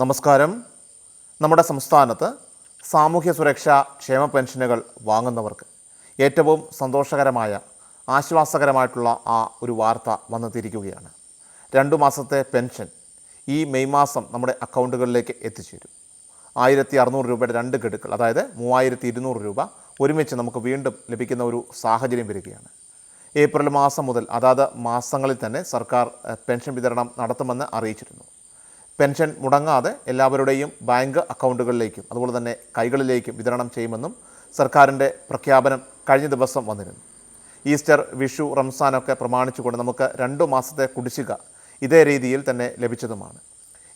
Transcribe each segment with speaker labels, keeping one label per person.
Speaker 1: നമസ്കാരം. നമ്മുടെ സംസ്ഥാനത്ത് സാമൂഹ്യ സുരക്ഷാ ക്ഷേമ പെൻഷനുകൾ വാങ്ങുന്നവർക്ക് ഏറ്റവും സന്തോഷകരമായ ആശ്വാസകരമായിട്ടുള്ള ആ ഒരു വാർത്ത വന്നെത്തിയിരിക്കുകയാണ്. രണ്ടു മാസത്തെ പെൻഷൻ ഈ മെയ് മാസം നമ്മുടെ അക്കൗണ്ടുകളിലേക്ക് എത്തിച്ചേരും. ആയിരത്തി അറുന്നൂറ് രൂപയുടെ രണ്ട് ഗഡുക്കൾ അതായത് മൂവായിരത്തി ഇരുന്നൂറ് രൂപ ഒരുമിച്ച് നമുക്ക് വീണ്ടും ലഭിക്കുന്ന ഒരു സാഹചര്യം വരികയാണ്. ഏപ്രിൽ മാസം മുതൽ അതാത് മാസങ്ങളിൽ തന്നെ സർക്കാർ പെൻഷൻ വിതരണം നടത്തുമെന്ന് അറിയിച്ചിരുന്നു. പെൻഷൻ മുടങ്ങാതെ എല്ലാവരുടെയും ബാങ്ക് അക്കൗണ്ടുകളിലേക്കും അതുപോലെ തന്നെ കൈകളിലേക്കും വിതരണം ചെയ്യുമെന്നും സർക്കാരിന്റെ പ്രഖ്യാപനം കഴിഞ്ഞ ദിവസം വന്നിരുന്നു. ഈസ്റ്റർ വിഷു റംസാനൊക്കെ പ്രമാണിച്ചുകൊണ്ട് നമുക്ക് രണ്ടു മാസത്തെ കുടിശ്ശിക ഇതേ രീതിയിൽ തന്നെ ലഭിച്ചതുമാണ്.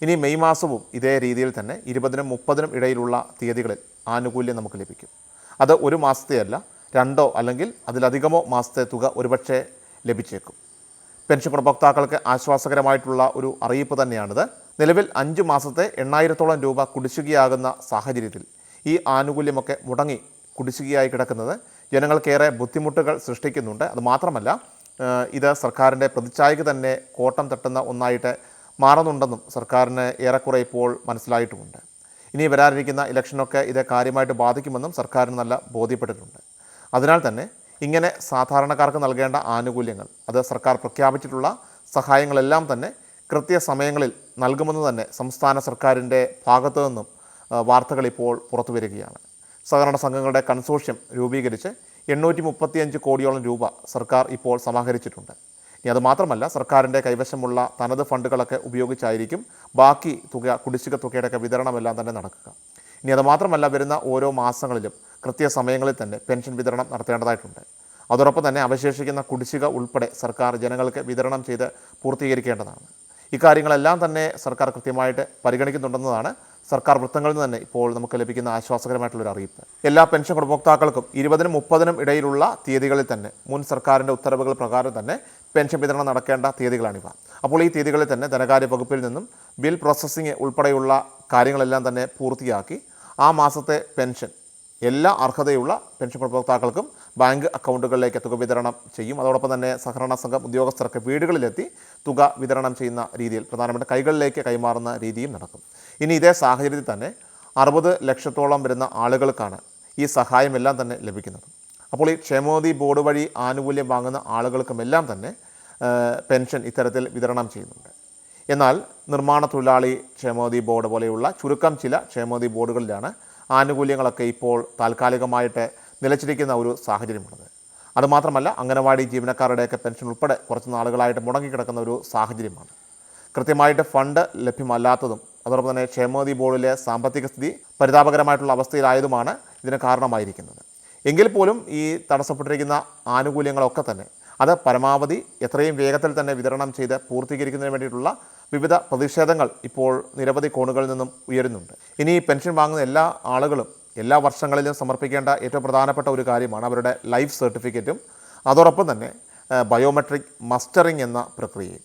Speaker 1: ഇനി മെയ് മാസവും ഇതേ രീതിയിൽ തന്നെ ഇരുപതിനും മുപ്പതിനും ഇടയിലുള്ള തീയതികളിൽ ആനുകൂല്യം നമുക്ക് ലഭിക്കും. അത് ഒരു മാസത്തെയല്ല രണ്ടോ അല്ലെങ്കിൽ അതിലധികമോ മാസത്തെ തുക ഒരുപക്ഷെ ലഭിച്ചേക്കും. പെൻഷൻ ഗുണഭോക്താക്കൾക്ക് ആശ്വാസകരമായിട്ടുള്ള ഒരു അറിയിപ്പ് തന്നെയാണിത്. നിലവിൽ അഞ്ച് മാസത്തെ എണ്ണായിരത്തോളം രൂപ കുടിശ്ശികയാകുന്ന സാഹചര്യത്തിൽ ഈ ആനുകൂല്യമൊക്കെ മുടങ്ങി കുടിശ്ശികയായി കിടക്കുന്നത് ജനങ്ങൾക്കേറെ ബുദ്ധിമുട്ടുകൾ സൃഷ്ടിക്കുന്നുണ്ട്. അത് മാത്രമല്ല ഇത് സർക്കാരിന്റെ പ്രതിച്ഛായക്ക് തന്നെ കോട്ടം തട്ടുന്ന ഒന്നായിട്ട് മാറുന്നുണ്ടെന്നും സർക്കാരിന് ഏറെക്കുറെ ഇപ്പോൾ മനസ്സിലായിട്ടുമുണ്ട്. ഇനി വരാനിരിക്കുന്ന ഇലക്ഷനൊക്കെ ഇത് കാര്യമായിട്ട് ബാധിക്കുമെന്നും സർക്കാരിന് നല്ല ബോധ്യപ്പെട്ടിട്ടുണ്ട്. അതിനാൽ തന്നെ ഇങ്ങനെ സാധാരണക്കാർക്ക് നൽകേണ്ട ആനുകൂല്യങ്ങൾ അത് സർക്കാർ പ്രഖ്യാപിച്ചിട്ടുള്ള സഹായങ്ങളെല്ലാം തന്നെ കൃത്യസമയങ്ങളിൽ നൽകുമെന്ന് തന്നെ സംസ്ഥാന സർക്കാരിന്റെ ഭാഗത്തു നിന്നും വാർത്തകൾ ഇപ്പോൾ പുറത്തു വരികയാണ്. സഹകരണ സംഘങ്ങളുടെ കൺസോഷ്യം രൂപീകരിച്ച് എണ്ണൂറ്റി മുപ്പത്തിയഞ്ച് കോടിയോളം രൂപ സർക്കാർ ഇപ്പോൾ സമാഹരിച്ചിട്ടുണ്ട്. ഇനി അത് മാത്രമല്ല സർക്കാരിന്റെ കൈവശമുള്ള തനത് ഫണ്ടുകളൊക്കെ ഉപയോഗിച്ചായിരിക്കും ബാക്കി തുക കുടിശ്ശിക തുകയുടെയൊക്കെ വിതരണമെല്ലാം തന്നെ നടക്കുക. ഇനി അത് മാത്രമല്ല വരുന്ന ഓരോ മാസങ്ങളിലും കൃത്യസമയങ്ങളിൽ തന്നെ പെൻഷൻ വിതരണം നടത്തേണ്ടതായിട്ടുണ്ട്. അതോടൊപ്പം തന്നെ അവശേഷിക്കുന്ന കുടിശ്ശിക ഉൾപ്പെടെ സർക്കാർ ജനങ്ങൾക്ക് വിതരണം ചെയ്ത് പൂർത്തീകരിക്കേണ്ടതാണ്. ഇക്കാര്യങ്ങളെല്ലാം തന്നെ സർക്കാർ കൃത്യമായിട്ട് പരിഗണിക്കുന്നുണ്ടെന്നതാണ് സർക്കാർ വൃത്തങ്ങളിൽ നിന്ന് തന്നെ ഇപ്പോൾ നമുക്ക് ലഭിക്കുന്ന ആശ്വാസകരമായിട്ടുള്ളൊരു അറിയിപ്പ്. എല്ലാ പെൻഷൻ ഗുണഭോക്താക്കൾക്കും ഇരുപതിനും മുപ്പതിനും ഇടയിലുള്ള തീയതികളിൽ തന്നെ മുൻ സർക്കാരിന്റെ ഉത്തരവുകൾ പ്രകാരം തന്നെ പെൻഷൻ വിതരണം നടക്കേണ്ട തീയതികളാണിവ. അപ്പോൾ ഈ തീയതികളിൽ തന്നെ ധനകാര്യ വകുപ്പിൽ നിന്നും ബിൽ പ്രോസസ്സിംഗ് ഉൾപ്പെടെയുള്ള കാര്യങ്ങളെല്ലാം തന്നെ പൂർത്തിയാക്കി ആ മാസത്തെ പെൻഷൻ എല്ലാ അർഹതയുള്ള പെൻഷൻ ഗുണഭോക്താക്കൾക്കും ബാങ്ക് അക്കൗണ്ടുകളിലേക്ക് തുക വിതരണം ചെയ്യും. അതോടൊപ്പം തന്നെ സഹകരണ സംഘം ഉദ്യോഗസ്ഥർക്ക് വീടുകളിലെത്തി തുക വിതരണം ചെയ്യുന്ന രീതിയിൽ പ്രധാനപ്പെട്ട കൈകളിലേക്ക് കൈമാറുന്ന രീതിയും നടക്കും. ഇനി ഇതേ സാഹചര്യത്തിൽ തന്നെ അറുപത് ലക്ഷത്തോളം വരുന്ന ആളുകൾക്കാണ് ഈ സഹായമെല്ലാം തന്നെ ലഭിക്കുന്നത്. അപ്പോൾ ഈ ക്ഷേമോദി ബോർഡ് വഴി ആനുകൂല്യം വാങ്ങുന്ന ആളുകൾക്കുമെല്ലാം തന്നെ പെൻഷൻ ഇത്തരത്തിൽ വിതരണം ചെയ്യുന്നുണ്ട്. എന്നാൽ നിർമ്മാണ തൊഴിലാളി ക്ഷേമോദി ബോർഡ് പോലെയുള്ള ചുരുക്കം ചില ക്ഷേമോദി ബോർഡുകളിലാണ് ആനുകൂല്യങ്ങളൊക്കെ ഇപ്പോൾ താൽക്കാലികമായിട്ട് നിലച്ചിരിക്കുന്ന ഒരു സാഹചര്യമുള്ളത്. അതുമാത്രമല്ല അംഗനവാടി ജീവനക്കാരുടെയൊക്കെ പെൻഷൻ ഉൾപ്പെടെ കുറച്ച് നാളുകളായിട്ട് മുടങ്ങിക്കിടക്കുന്ന ഒരു സാഹചര്യമാണ്. കൃത്യമായിട്ട് ഫണ്ട് ലഭ്യമല്ലാത്തതും അതോടൊപ്പം തന്നെ ക്ഷേമനിധി ബോർഡിലെ സാമ്പത്തിക സ്ഥിതി പരിതാപകരമായിട്ടുള്ള അവസ്ഥയിലായതുമാണ് ഇതിന് കാരണമായിരിക്കുന്നത്. എങ്കിൽ പോലും ഈ തടസ്സപ്പെട്ടിരിക്കുന്ന ആനുകൂല്യങ്ങളൊക്കെ തന്നെ അത് പരമാവധി എത്രയും വേഗത്തിൽ തന്നെ വിതരണം ചെയ്ത് പൂർത്തീകരിക്കുന്നതിന് വേണ്ടിയിട്ടുള്ള വിവിധ പ്രതിഷേധങ്ങൾ ഇപ്പോൾ നിരവധി കോണുകളിൽ നിന്നും ഉയരുന്നുണ്ട്. ഇനി പെൻഷൻ വാങ്ങുന്ന എല്ലാ ആളുകളും എല്ലാ വർഷങ്ങളിലും സമർപ്പിക്കേണ്ട ഏറ്റവും പ്രധാനപ്പെട്ട ഒരു കാര്യമാണ് അവരുടെ ലൈഫ് സർട്ടിഫിക്കറ്റും. അതോടൊപ്പം തന്നെ ബയോമെട്രിക് മസ്റ്ററിംഗ് എന്ന പ്രക്രിയയും.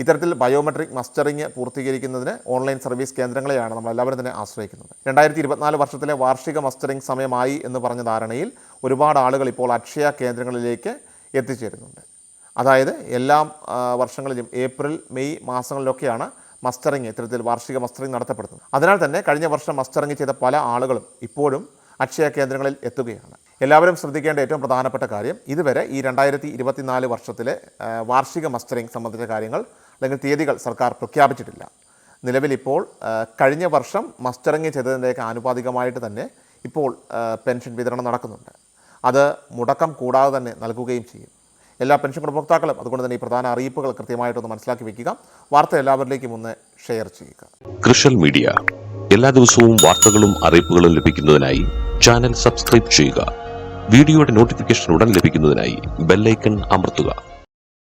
Speaker 1: ഇത്തരത്തിൽ ബയോമെട്രിക് മസ്റ്ററിംഗ് പൂർത്തീകരിക്കുന്നതിന് ഓൺലൈൻ സർവീസ് കേന്ദ്രങ്ങളെയാണ് നമ്മൾ എല്ലാവരും തന്നെ ആശ്രയിക്കുന്നത്. രണ്ടായിരത്തി ഇരുപത്തിനാല് വർഷത്തിലെ വാർഷിക മസ്റ്ററിംഗ് സമയമായി എന്ന് പറഞ്ഞ ധാരണയിൽ ഒരുപാട് ആളുകൾ ഇപ്പോൾ അക്ഷയ കേന്ദ്രങ്ങളിലേക്ക് എത്തിച്ചേരുന്നുണ്ട്. അതായത് എല്ലാ വർഷങ്ങളിലും ഏപ്രിൽ മെയ് മാസങ്ങളിലൊക്കെയാണ് മസ്റ്ററിങ് ഇത്തരത്തിൽ വാർഷിക മസ്റ്ററിങ് നടത്തപ്പെടുന്നത്. അതിനാൽ തന്നെ കഴിഞ്ഞ വർഷം മസ്റ്ററിങ് ചെയ്ത പല ആളുകളും ഇപ്പോഴും അക്ഷയ കേന്ദ്രങ്ങളിൽ എത്തുകയാണ്. എല്ലാവരും ശ്രദ്ധിക്കേണ്ട ഏറ്റവും പ്രധാനപ്പെട്ട കാര്യം ഇതുവരെ ഈ രണ്ടായിരത്തി ഇരുപത്തിനാല് വർഷത്തിലെ വാർഷിക മസ്റ്ററിങ് സംബന്ധിച്ച കാര്യങ്ങൾ അല്ലെങ്കിൽ തീയതികൾ സർക്കാർ പ്രഖ്യാപിച്ചിട്ടില്ല. നിലവിലിപ്പോൾ കഴിഞ്ഞ വർഷം മസ്റ്ററിങ് ചെയ്തതിന്റെയൊക്കെ ആനുപാതികമായിട്ട് തന്നെ ഇപ്പോൾ പെൻഷൻ വിതരണം നടക്കുന്നുണ്ട്. അത് മുടക്കം കൂടാതെ തന്നെ നൽകുകയും ചെയ്യും. എല്ലാ പെൻഷൻ ഗുണഭോക്താക്കളും അതുകൊണ്ട് തന്നെ ഈ പ്രധാന അറിയിപ്പുകൾ കൃത്യമായിട്ടൊന്ന് മനസ്സിലാക്കി വെക്കുക. വാർത്ത എല്ലാവരിലേക്കും ഒന്ന് ഷെയർ ചെയ്യുക.
Speaker 2: കൃഷൽ മീഡിയ. എല്ലാ ദിവസവും വാർത്തകളും അറിയിപ്പുകളും ലഭിക്കുന്നതിനായി ചാനൽ സബ്സ്ക്രൈബ് ചെയ്യുക. വീഡിയോയുടെ നോട്ടിഫിക്കേഷൻ ഉടൻ ലഭിക്കുന്നതിനായി ബെല്ലൈക്കൺ അമർത്തുക.